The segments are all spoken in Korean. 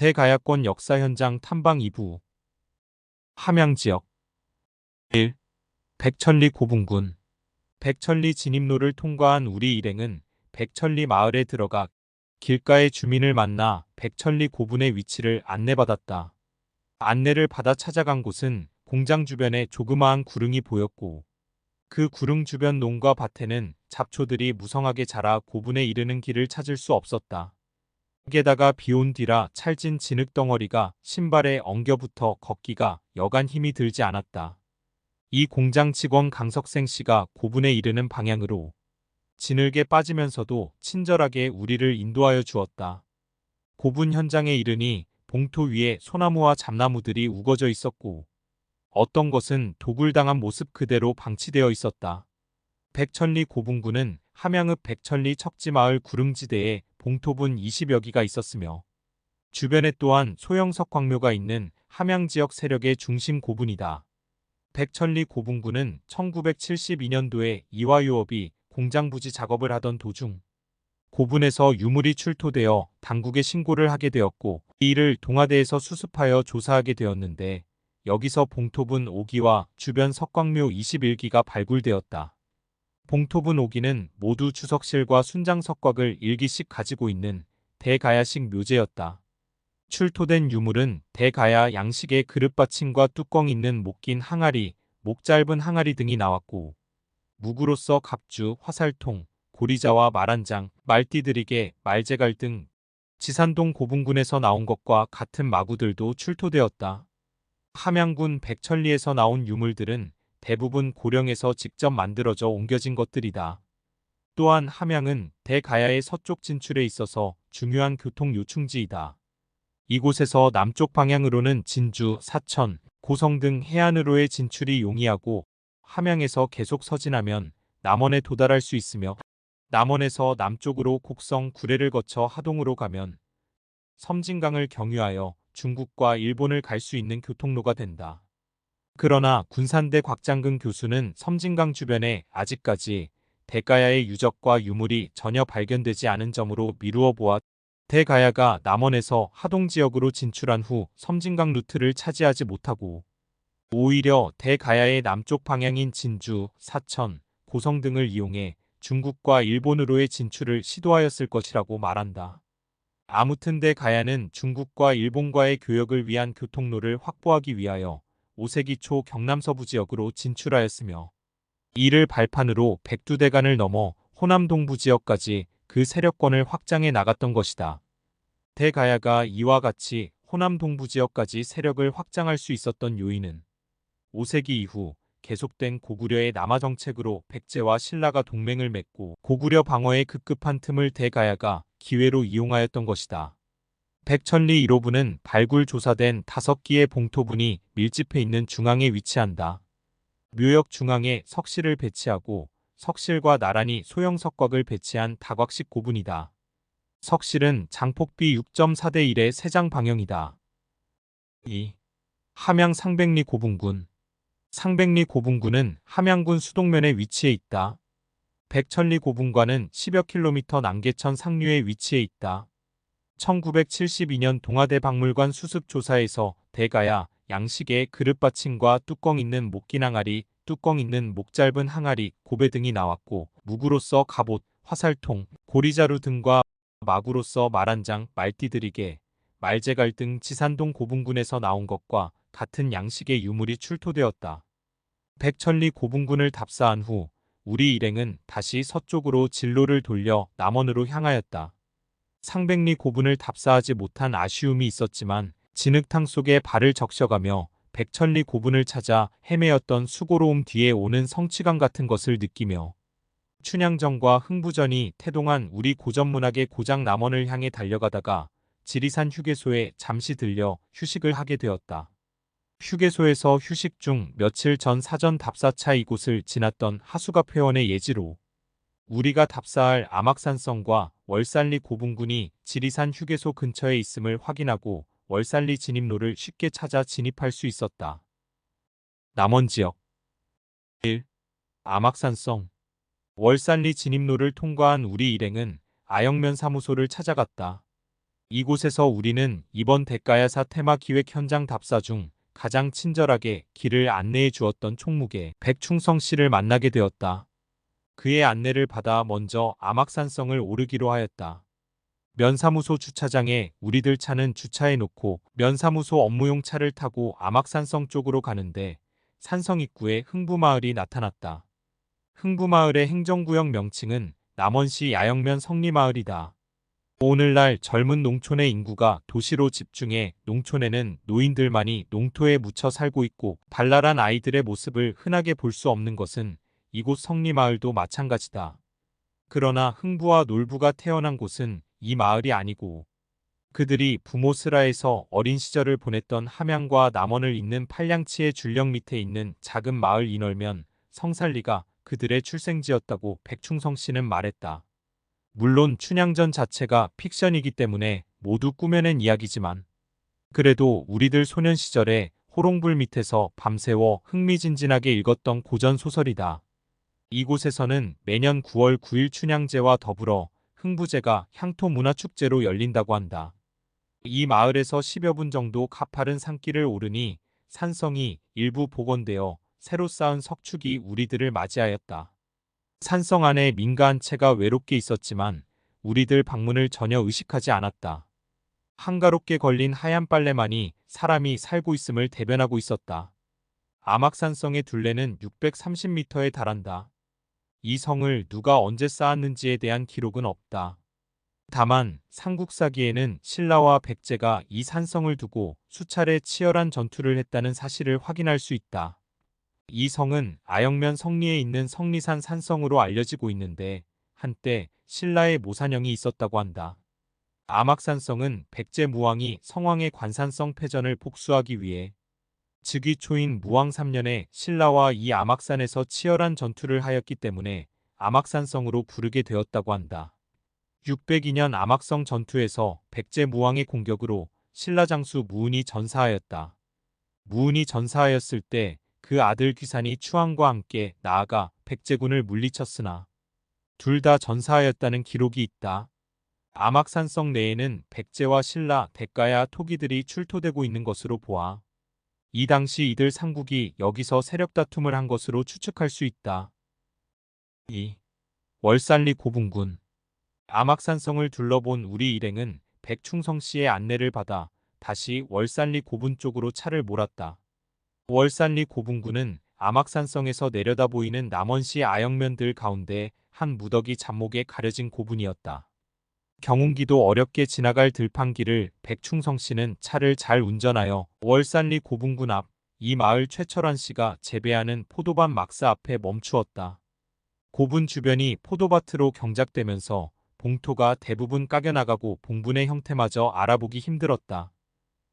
대가야권 역사 현장 탐방 2부 함양 지역 1. 백천리 고분군 백천리 진입로를 통과한 우리 일행은 백천리 마을에 들어가 길가의 주민을 만나 백천리 고분의 위치를 안내받았다. 안내를 받아 찾아간 곳은 공장 주변에 조그마한 구릉이 보였고 그 구릉 주변 농가 밭에는 잡초들이 무성하게 자라 고분에 이르는 길을 찾을 수 없었다. 게다가 비온 뒤라 찰진 진흙덩어리가 신발에 엉겨붙어 걷기가 여간 힘이 들지 않았다. 이 공장 직원 강석생 씨가 고분에 이르는 방향으로 진흙에 빠지면서도 친절하게 우리를 인도하여 주었다. 고분 현장에 이르니 봉토 위에 소나무와 잡나무들이 우거져 있었고 어떤 것은 도굴당한 모습 그대로 방치되어 있었다. 백천리 고분군은 함양읍 백천리 척지마을 구릉지대에 봉토분 20여 기가 있었으며 주변에 또한 소형 석광묘가 있는 함양 지역 세력의 중심 고분이다. 백천리 고분군은 1972년도에 이화유업이 공장 부지 작업을 하던 도중 고분에서 유물이 출토되어 당국에 신고를 하게 되었고 이 일을 동아대에서 수습하여 조사하게 되었는데 여기서 봉토분 5기와 주변 석광묘 21기가 발굴되었다. 봉토분 5기는 모두 주석실과 순장석곽을 1기씩 가지고 있는 대가야식 묘제였다. 출토된 유물은 대가야 양식의 그릇받침과 뚜껑 있는 목긴 항아리, 목 짧은 항아리 등이 나왔고 무구로서 갑주, 화살통, 고리자와 말한장, 말띠들에게 말제갈 등 지산동 고분군에서 나온 것과 같은 마구들도 출토되었다. 함양군 백천리에서 나온 유물들은 대부분 고령에서 직접 만들어져 옮겨진 것들이다. 또한 함양은 대가야의 서쪽 진출에 있어서 중요한 교통 요충지이다. 이곳에서 남쪽 방향으로는 진주, 사천, 고성 등 해안으로의 진출이 용이하고 함양에서 계속 서진하면 남원에 도달할 수 있으며 남원에서 남쪽으로 곡성, 구례를 거쳐 하동으로 가면 섬진강을 경유하여 중국과 일본을 갈 수 있는 교통로가 된다. 그러나 군산대 곽장근 교수는 섬진강 주변에 아직까지 대가야의 유적과 유물이 전혀 발견되지 않은 점으로 미루어 보아 대가야가 남원에서 하동 지역으로 진출한 후 섬진강 루트를 차지하지 못하고 오히려 대가야의 남쪽 방향인 진주, 사천, 고성 등을 이용해 중국과 일본으로의 진출을 시도하였을 것이라고 말한다. 아무튼 대가야는 중국과 일본과의 교역을 위한 교통로를 확보하기 위하여 5세기 초 경남 서부 지역으로 진출하였으며 이를 발판으로 백두대간을 넘어 호남 동부 지역까지 그 세력권을 확장해 나갔던 것이다. 대가야가 이와 같이 호남 동부 지역까지 세력을 확장할 수 있었던 요인은 5세기 이후 계속된 고구려의 남하 정책으로 백제와 신라가 동맹을 맺고 고구려 방어에 급급한 틈을 대가야가 기회로 이용하였던 것이다. 백천리 1호부는 발굴 조사된 다섯 기의 봉토분이 밀집해 있는 중앙에 위치한다. 묘역 중앙에 석실을 배치하고 석실과 나란히 소형 석곽을 배치한 다곽식 고분이다. 석실은 장폭비 6.4대 1의 세장 방형이다. 2. 함양 상백리 고분군 상백리 고분군은 함양군 수동면에 위치해 있다. 백천리 고분과는 10여 킬로미터 남계천 상류에 위치해 있다. 1972년 동아대 박물관 수습조사에서 대가야 양식의 그릇받침과 뚜껑 있는 목긴 항아리, 뚜껑 있는 목 짧은 항아리, 고배 등이 나왔고 무구로서 갑옷, 화살통, 고리자루 등과 마구로서 말한장, 말띠들이게, 말제갈 등 지산동 고분군에서 나온 것과 같은 양식의 유물이 출토되었다. 백천리 고분군을 답사한 후 우리 일행은 다시 서쪽으로 진로를 돌려 남원으로 향하였다. 상백리 고분을 답사하지 못한 아쉬움이 있었지만 진흙탕 속에 발을 적셔가며 백천리 고분을 찾아 헤매었던 수고로움 뒤에 오는 성취감 같은 것을 느끼며 춘향전과 흥부전이 태동한 우리 고전문학의 고장 남원을 향해 달려가다가 지리산 휴게소에 잠시 들려 휴식을 하게 되었다. 휴게소에서 휴식 중 며칠 전 사전 답사차 이곳을 지났던 하수갑 회원의 예지로 우리가 답사할 암악산성과 월산리 고분군이 지리산 휴게소 근처에 있음을 확인하고 월산리 진입로를 쉽게 찾아 진입할 수 있었다. 남원 지역 1. 암악산성 월산리 진입로를 통과한 우리 일행은 아영면 사무소를 찾아갔다. 이곳에서 우리는 이번 대가야사 테마 기획 현장 답사 중 가장 친절하게 길을 안내해 주었던 총무계 백충성 씨를 만나게 되었다. 그의 안내를 받아 먼저 암악산성을 오르기로 하였다. 면사무소 주차장에 우리들 차는 주차해 놓고 면사무소 업무용 차를 타고 암악산성 쪽으로 가는데 산성 입구에 흥부마을이 나타났다. 흥부마을의 행정구역 명칭은 남원시 야영면 성리마을이다. 오늘날 젊은 농촌의 인구가 도시로 집중해 농촌에는 노인들만이 농토에 묻혀 살고 있고 발랄한 아이들의 모습을 흔하게 볼 수 없는 것은 이곳 성리마을도 마찬가지다. 그러나 흥부와 놀부가 태어난 곳은 이 마을이 아니고 그들이 부모 슬하에서 어린 시절을 보냈던 함양과 남원을 잇는 팔량치의 줄령 밑에 있는 작은 마을 이널면 성살리가 그들의 출생지였다고 백충성 씨는 말했다. 물론 춘향전 자체가 픽션이기 때문에 모두 꾸며낸 이야기지만 그래도 우리들 소년 시절에 호롱불 밑에서 밤새워 흥미진진하게 읽었던 고전 소설이다. 이곳에서는 매년 9월 9일 춘향제와 더불어 흥부제가 향토문화축제로 열린다고 한다. 이 마을에서 10여 분 정도 가파른 산길을 오르니 산성이 일부 복원되어 새로 쌓은 석축이 우리들을 맞이하였다. 산성 안에 민가한 채가 외롭게 있었지만 우리들 방문을 전혀 의식하지 않았다. 한가롭게 걸린 하얀 빨래만이 사람이 살고 있음을 대변하고 있었다. 암악산성의 둘레는 630m에 달한다. 이 성을 누가 언제 쌓았는지에 대한 기록은 없다. 다만 삼국사기에는 신라와 백제가 이 산성을 두고 수차례 치열한 전투를 했다는 사실을 확인할 수 있다. 이 성은 아영면 성리에 있는 성리산 산성으로 알려지고 있는데 한때 신라의 모산영이 있었다고 한다. 암악산성은 백제 무왕이 성왕의 관산성 패전을 복수하기 위해 즉위 초인 무왕 3년에 신라와 이 암악산에서 치열한 전투를 하였기 때문에 암악산성으로 부르게 되었다고 한다. 602년 암악성 전투에서 백제 무왕의 공격으로 신라 장수 무은이 전사하였다. 무은이 전사하였을 때 그 아들 귀산이 추왕과 함께 나아가 백제군을 물리쳤으나 둘 다 전사하였다는 기록이 있다. 암악산성 내에는 백제와 신라, 대가야 토기들이 출토되고 있는 것으로 보아 이 당시 이들 삼국이 여기서 세력 다툼을 한 것으로 추측할 수 있다. 2. 월산리 고분군 암악산성을 둘러본 우리 일행은 백충성 씨의 안내를 받아 다시 월산리 고분 쪽으로 차를 몰았다. 월산리 고분군은 암악산성에서 내려다 보이는 남원시 아영면들 가운데 한 무더기 잡목에 가려진 고분이었다. 경운기도 어렵게 지나갈 들판길을 백충성 씨는 차를 잘 운전하여 월산리 고분군 앞 이 마을 최철환 씨가 재배하는 포도밭 막사 앞에 멈추었다. 고분 주변이 포도밭으로 경작되면서 봉토가 대부분 까겨나가고 봉분의 형태마저 알아보기 힘들었다.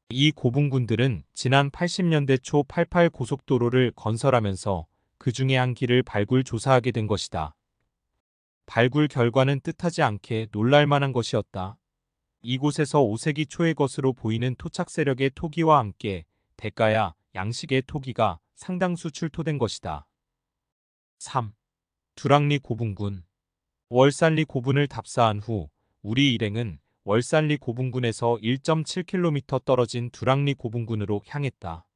이 고분군들은 지난 80년대 초 88 고속도로를 건설하면서 그 중에 한 길을 발굴 조사하게 된 것이다. 발굴 결과는 뜻하지 않게 놀랄만한 것이었다. 이곳에서 5세기 초의 것으로 보이는 토착 세력의 토기와 함께 대가야 양식의 토기가 상당수 출토된 것이다. 3. 두랑리 고분군 월산리 고분을 답사한 후 우리 일행은 월산리 고분군에서 1.7km 떨어진 두랑리 고분군으로 향했다.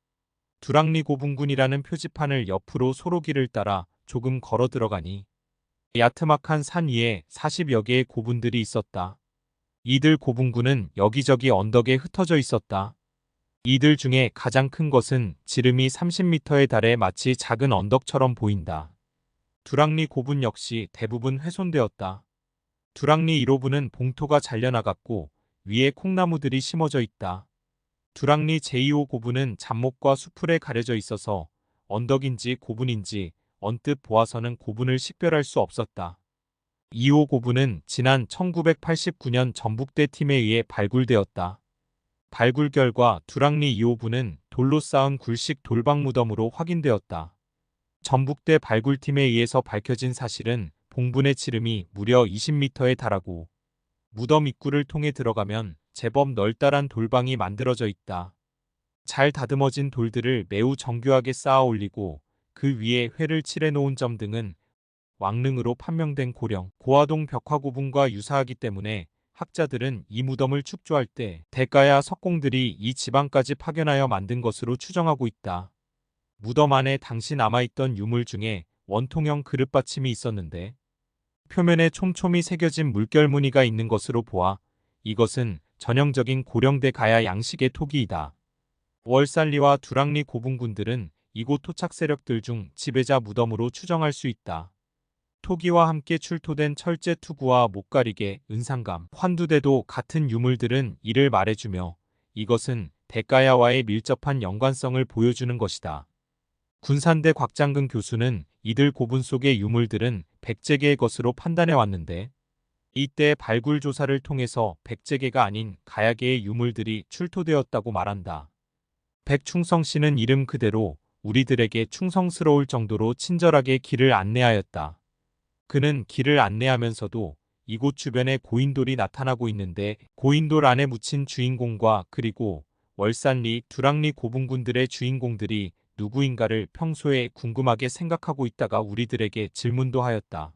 두랑리 고분군이라는 표지판을 옆으로 소로길을 따라 조금 걸어 들어가니 야트막한 산 위에 40여 개의 고분들이 있었다. 이들 고분군은 여기저기 언덕에 흩어져 있었다. 이들 중에 가장 큰 것은 지름이 30m에 달해 마치 작은 언덕처럼 보인다. 두랑리 고분 역시 대부분 훼손되었다. 두랑리 1호분은 봉토가 잘려나갔고 위에 콩나무들이 심어져 있다. 두랑리 제2호 고분은 잡목과 수풀에 가려져 있어서 언덕인지 고분인지 언뜻 보아서는 고분을 식별할 수 없었다. 2호 고분은 지난 1989년 전북대 팀에 의해 발굴되었다. 발굴 결과 두랑리 2호분은 돌로 쌓은 굴식 돌방 무덤으로 확인되었다. 전북대 발굴팀에 의해서 밝혀진 사실은 봉분의 지름이 무려 20m에 달하고 무덤 입구를 통해 들어가면 제법 널따란 돌방이 만들어져 있다. 잘 다듬어진 돌들을 매우 정교하게 쌓아 올리고 그 위에 회를 칠해 놓은 점 등은 왕릉으로 판명된 고령 고화동 벽화고분과 유사하기 때문에 학자들은 이 무덤을 축조할 때 대가야 석공들이 이 지방까지 파견하여 만든 것으로 추정하고 있다. 무덤 안에 당시 남아있던 유물 중에 원통형 그릇 받침이 있었는데 표면에 촘촘히 새겨진 물결 무늬가 있는 것으로 보아 이것은 전형적인 고령대 가야 양식의 토기이다. 월살리와 두랑리 고분군들은 이곳 토착 세력들 중 지배자 무덤으로 추정할 수 있다. 토기와 함께 출토된 철제 투구와 목가리개, 은상감, 환두대도 같은 유물들은 이를 말해주며 이것은 대가야와의 밀접한 연관성을 보여주는 것이다. 군산대 곽장근 교수는 이들 고분 속의 유물들은 백제계의 것으로 판단해 왔는데 이때 발굴 조사를 통해서 백제계가 아닌 가야계의 유물들이 출토되었다고 말한다. 백충성 씨는 이름 그대로 우리들에게 충성스러울 정도로 친절하게 길을 안내하였다. 그는 길을 안내하면서도 이곳 주변에 고인돌이 나타나고 있는데 고인돌 안에 묻힌 주인공과 그리고 월산리, 두랑리 고분군들의 주인공들이 누구인가를 평소에 궁금하게 생각하고 있다가 우리들에게 질문도 하였다.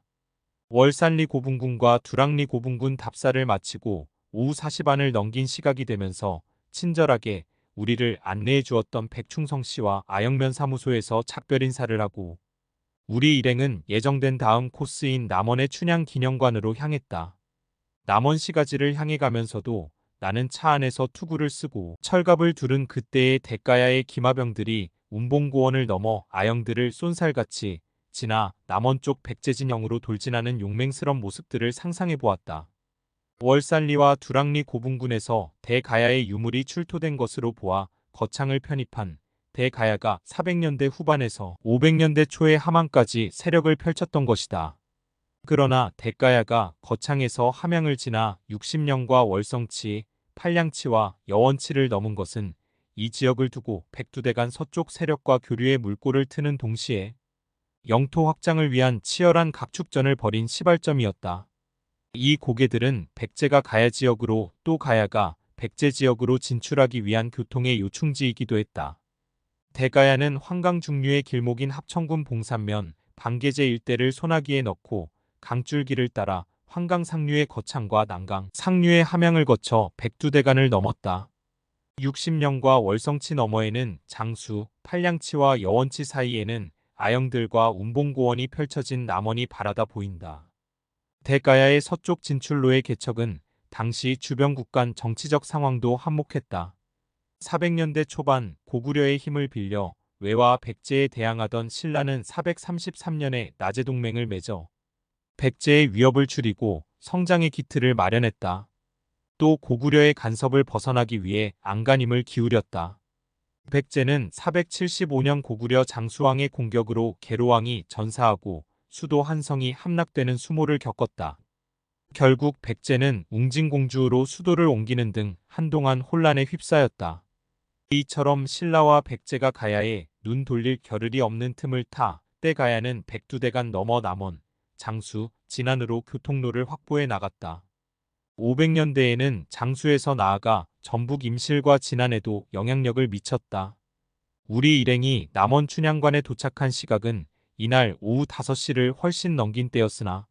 월산리 고분군과 두랑리 고분군 답사를 마치고 오후 4시 반을 넘긴 시각이 되면서 친절하게 우리를 안내해 주었던 백충성 씨와 아영면 사무소에서 작별 인사를 하고 우리 일행은 예정된 다음 코스인 남원의 춘향 기념관으로 향했다. 남원 시가지를 향해 가면서도 나는 차 안에서 투구를 쓰고 철갑을 두른 그때의 대가야의 기마병들이 운봉고원을 넘어 아영들을 쏜살같이 지나 남원 쪽 백제진영으로 돌진하는 용맹스런 모습들을 상상해 보았다. 월살리와 두랑리 고분군에서 대가야의 유물이 출토된 것으로 보아 거창을 편입한 대가야가 400년대 후반에서 500년대 초의 함양까지 세력을 펼쳤던 것이다. 그러나 대가야가 거창에서 함양을 지나 60년과 월성치, 팔량치와 여원치를 넘은 것은 이 지역을 두고 백두대간 서쪽 세력과 교류의 물꼬를 트는 동시에 영토 확장을 위한 치열한 각축전을 벌인 시발점이었다. 이 고개들은 백제가 가야 지역으로 또 가야가 백제 지역으로 진출하기 위한 교통의 요충지이기도 했다. 대가야는 환강 중류의 길목인 합천군 봉산면 방계제 일대를 소나기에 넣고 강줄기를 따라 환강 상류의 거창과 난강 상류의 함양을 거쳐 백두대간을 넘었다. 60년과 월성치 너머에는 장수, 팔량치와 여원치 사이에는 아영들과 운봉고원이 펼쳐진 남원이 바라다 보인다. 대가야의 서쪽 진출로의 개척은 당시 주변 국 간 정치적 상황도 한몫했다. 400년대 초반 고구려의 힘을 빌려 외와 백제에 대항하던 신라는 433년에 나제 동맹을 맺어 백제의 위협을 줄이고 성장의 기틀을 마련했다. 또 고구려의 간섭을 벗어나기 위해 안간힘을 기울였다. 백제는 475년 고구려 장수왕의 공격으로 계로왕이 전사하고 수도 한성이 함락되는 수모를 겪었다. 결국 백제는 웅진공주로 수도를 옮기는 등 한동안 혼란에 휩싸였다. 이처럼 신라와 백제가 가야에 눈 돌릴 겨를이 없는 틈을 타 때가야는 백두대간 넘어 남원, 장수, 진안으로 교통로를 확보해 나갔다. 500년대에는 장수에서 나아가 전북 임실과 진안에도 영향력을 미쳤다. 우리 일행이 남원 춘향관에 도착한 시각은 이날 오후 5시를 훨씬 넘긴 때였으나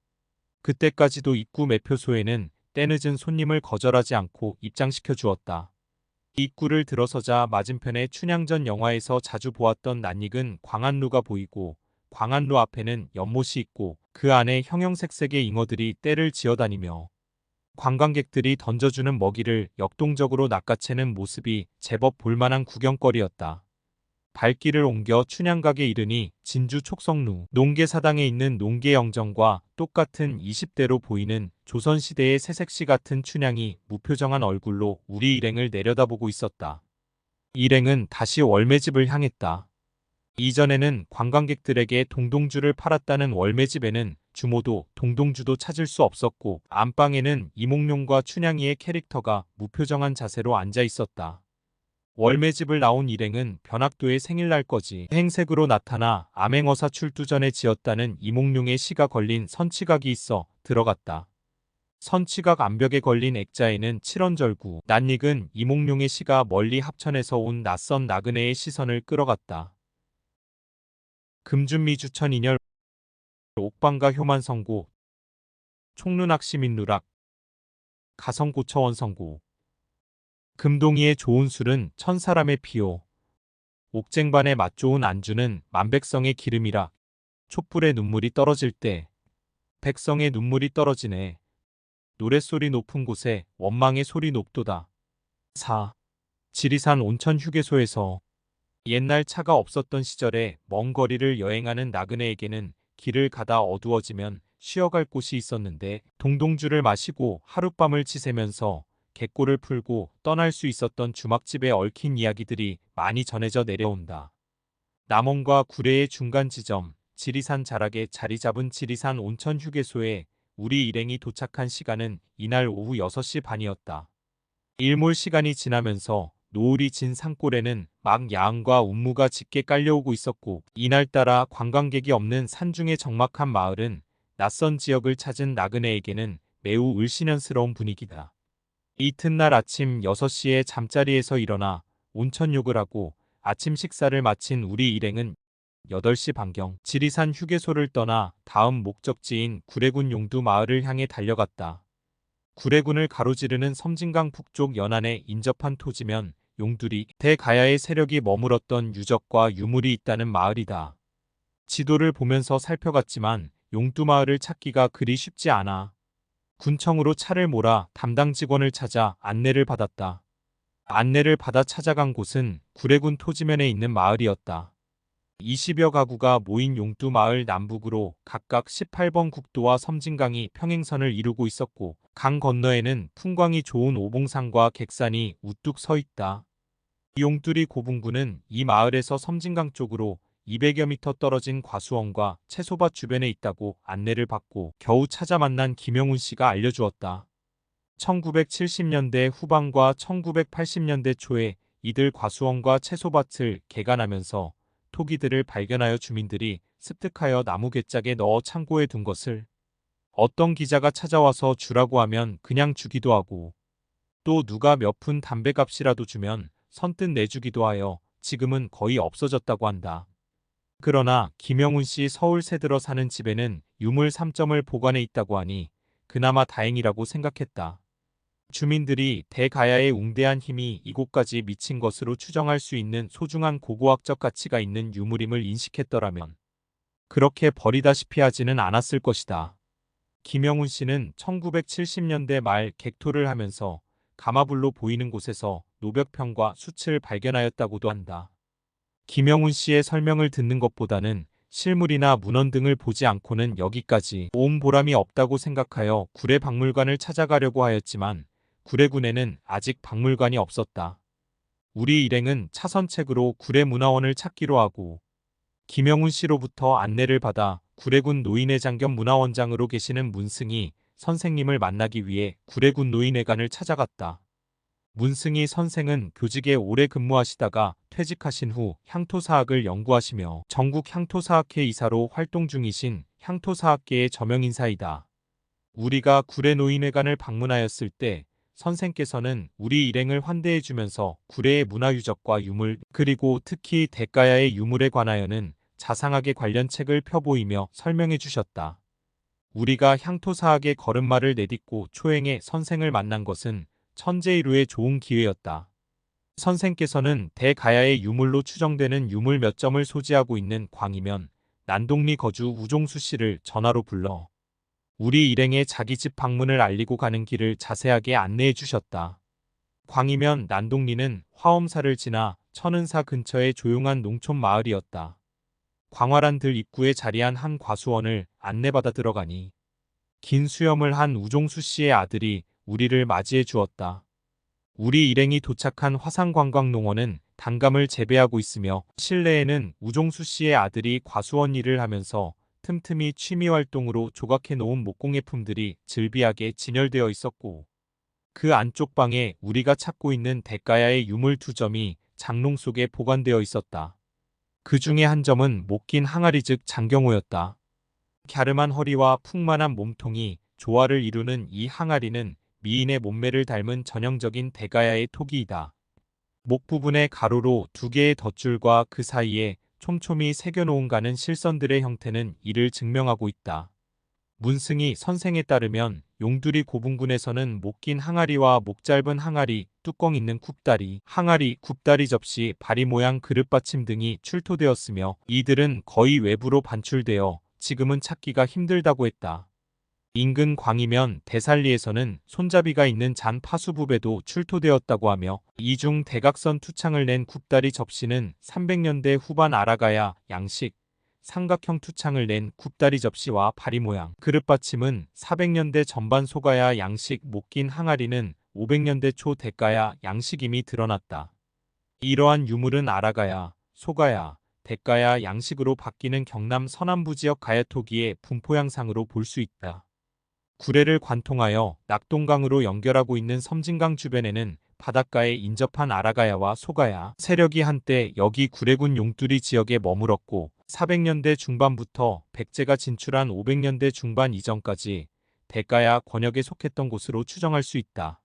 그때까지도 입구 매표소에는 때늦은 손님을 거절하지 않고 입장시켜 주었다. 입구를 들어서자 맞은편에 춘향전 영화에서 자주 보았던 낯익은 광안루가 보이고 광안루 앞에는 연못이 있고 그 안에 형형색색의 잉어들이 떼를 지어다니며 관광객들이 던져주는 먹이를 역동적으로 낚아채는 모습이 제법 볼만한 구경거리였다. 발길을 옮겨 춘향각에 이르니 진주 촉성루 농계사당에 있는 농계영정과 똑같은 20대로 보이는 조선시대의 새색시 같은 춘향이 무표정한 얼굴로 우리 일행을 내려다보고 있었다. 일행은 다시 월매집을 향했다. 이전에는 관광객들에게 동동주를 팔았다는 월매집에는 주모도 동동주도 찾을 수 없었고 안방에는 이몽룡과 춘향이의 캐릭터가 무표정한 자세로 앉아 있었다. 월매집을 나온 일행은 변학도의 생일날 거지 행색으로 나타나 암행어사 출두 전에 지었다는 이몽룡의 시가 걸린 선치각이 있어 들어갔다. 선치각 암벽에 걸린 액자에는 칠원절구, 낯익은 이몽룡의 시가 멀리 합천에서 온 낯선 나그네의 시선을 끌어갔다. 금준미 주천 인열 옥방가 효만성고 총루낙 시민누락 가성고처원 성고. 금동이의 좋은 술은 천사람의 피요. 옥쟁반의 맛 좋은 안주는 만백성의 기름이라. 촛불에 눈물이 떨어질 때 백성의 눈물이 떨어지네. 노랫소리 높은 곳에 원망의 소리 높도다. 4. 지리산 온천 휴게소에서 옛날 차가 없었던 시절에 먼 거리를 여행하는 나그네에게는 길을 가다 어두워지면 쉬어갈 곳이 있었는데 동동주를 마시고 하룻밤을 지새면서 갯골을 풀고 떠날 수 있었던 주막집에 얽힌 이야기들이 많이 전해져 내려온다. 남원과 구례의 중간 지점 지리산 자락에 자리 잡은 지리산 온천 휴게소에 우리 일행이 도착한 시간은 이날 오후 6시 반이었다. 일몰 시간이 지나면서 노을이 진 산골에는 막 야흥과 운무가 짙게 깔려오고 있었고 이날따라 관광객이 없는 산중의 적막한 마을은 낯선 지역을 찾은 나그네에게는 매우 을신연스러운 분위기다. 이튿날 아침 6시에 잠자리에서 일어나 온천욕을 하고 아침 식사를 마친 우리 일행은 8시 반경 지리산 휴게소를 떠나 다음 목적지인 구례군 용두 마을을 향해 달려갔다. 구례군을 가로지르는 섬진강 북쪽 연안에 인접한 토지면 용두리 대가야의 세력이 머물었던 유적과 유물이 있다는 마을이다. 지도를 보면서 살펴갔지만 용두 마을을 찾기가 그리 쉽지 않아. 군청으로 차를 몰아 담당 직원을 찾아 안내를 받았다. 안내를 받아 찾아간 곳은 구례군 토지면에 있는 마을이었다. 20여 가구가 모인 용두 마을 남북으로 각각 18번 국도와 섬진강이 평행선을 이루고 있었고 강 건너에는 풍광이 좋은 오봉산과 객산이 우뚝 서 있다. 용두리 고분군은 이 마을에서 섬진강 쪽으로 200여 미터 떨어진 과수원과 채소밭 주변에 있다고 안내를 받고 겨우 찾아 만난 김영훈 씨가 알려주었다. 1970년대 후반과 1980년대 초에 이들 과수원과 채소밭을 개간하면서 토기들을 발견하여 주민들이 습득하여 나무 괴짝에 넣어 창고에 둔 것을 어떤 기자가 찾아와서 주라고 하면 그냥 주기도 하고 또 누가 몇 푼 담배값이라도 주면 선뜻 내주기도 하여 지금은 거의 없어졌다고 한다. 그러나 김영훈 씨 서울 새들어 사는 집에는 유물 3점을 보관해 있다고 하니 그나마 다행이라고 생각했다. 주민들이 대가야의 웅대한 힘이 이곳까지 미친 것으로 추정할 수 있는 소중한 고고학적 가치가 있는 유물임을 인식했더라면 그렇게 버리다시피 하지는 않았을 것이다. 김영훈 씨는 1970년대 말 객토를 하면서 가마불로 보이는 곳에서 노벽편과 수치를 발견하였다고도 한다. 김영훈 씨의 설명을 듣는 것보다는 실물이나 문헌 등을 보지 않고는 여기까지 온 보람이 없다고 생각하여 구례 박물관을 찾아가려고 하였지만 구례군에는 아직 박물관이 없었다. 우리 일행은 차선책으로 구례문화원을 찾기로 하고 김영훈 씨로부터 안내를 받아 구례군 노인회장 겸 문화원장으로 계시는 문승희 선생님을 만나기 위해 구례군 노인회관을 찾아갔다. 문승희 선생은 교직에 오래 근무하시다가 퇴직하신 후 향토사학을 연구하시며 전국 향토사학회 이사로 활동 중이신 향토사학계의 저명인사이다. 우리가 구례 노인회관을 방문하였을 때 선생께서는 우리 일행을 환대해 주면서 구례의 문화유적과 유물 그리고 특히 대가야의 유물에 관하여는 자상하게 관련 책을 펴보이며 설명해 주셨다. 우리가 향토사학의 걸음마를 내딛고 초행해 선생을 만난 것은 천재이루의 좋은 기회였다. 선생께서는 대가야의 유물로 추정되는 유물 몇 점을 소지하고 있는 광이면 난동리 거주 우종수 씨를 전화로 불러 우리 일행의 자기 집 방문을 알리고 가는 길을 자세하게 안내해 주셨다. 광이면 난동리는 화엄사를 지나 천은사 근처의 조용한 농촌 마을이었다. 광활한 들 입구에 자리한 한 과수원을 안내받아 들어가니 긴 수염을 한 우종수 씨의 아들이 우리를 맞이해 주었다. 우리 일행이 도착한 화상관광농원은 단감을 재배하고 있으며 실내에는 우종수 씨의 아들이 과수원 일을 하면서 틈틈이 취미활동으로 조각해 놓은 목공예품들이 즐비하게 진열되어 있었고 그 안쪽 방에 우리가 찾고 있는 대가야의 유물 두 점이 장롱 속에 보관되어 있었다. 그 중에 한 점은 못긴 항아리 즉 장경호였다. 갸름한 허리와 풍만한 몸통이 조화를 이루는 이 항아리는 미인의 몸매를 닮은 전형적인 대가야의 토기이다. 목 부분에 가로로 두 개의 덧줄과 그 사이에 촘촘히 새겨놓은 가는 실선들의 형태는 이를 증명하고 있다. 문승희 선생에 따르면 용두리 고분군에서는 목 긴 항아리와 목 짧은 항아리, 뚜껑 있는 굽다리, 항아리, 굽다리 접시, 바리 모양 그릇 받침 등이 출토되었으며 이들은 거의 외부로 반출되어 지금은 찾기가 힘들다고 했다. 인근 광이면 대살리에서는 손잡이가 있는 잔 파수부배도 출토되었다고 하며 이중 대각선 투창을 낸 굽다리 접시는 300년대 후반 아라가야 양식, 삼각형 투창을 낸 굽다리 접시와 바리 모양, 그릇 받침은 400년대 전반 소가야 양식 목긴 항아리는 500년대 초 대가야 양식임이 드러났다. 이러한 유물은 아라가야, 소가야, 대가야 양식으로 바뀌는 경남 서남부 지역 가야토기의 분포 양상으로 볼 수 있다. 구례를 관통하여 낙동강으로 연결하고 있는 섬진강 주변에는 바닷가에 인접한 아라가야와 소가야 세력이 한때 여기 구례군 용두리 지역에 머물었고 400년대 중반부터 백제가 진출한 500년대 중반 이전까지 대가야 권역에 속했던 곳으로 추정할 수 있다.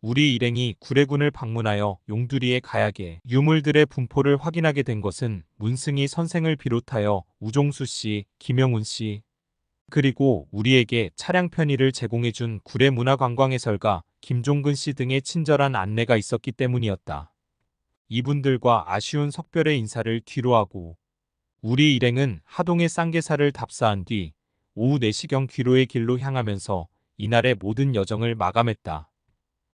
우리 일행이 구례군을 방문하여 용두리의 가야계 유물들의 분포를 확인하게 된 것은 문승희 선생을 비롯하여 우종수 씨, 김영훈 씨, 그리고 우리에게 차량 편의를 제공해준 구례문화관광해설가 김종근 씨 등의 친절한 안내가 있었기 때문이었다. 이분들과 아쉬운 석별의 인사를 뒤로하고 우리 일행은 하동의 쌍계사를 답사한 뒤 오후 4시경 귀로의 길로 향하면서 이날의 모든 여정을 마감했다.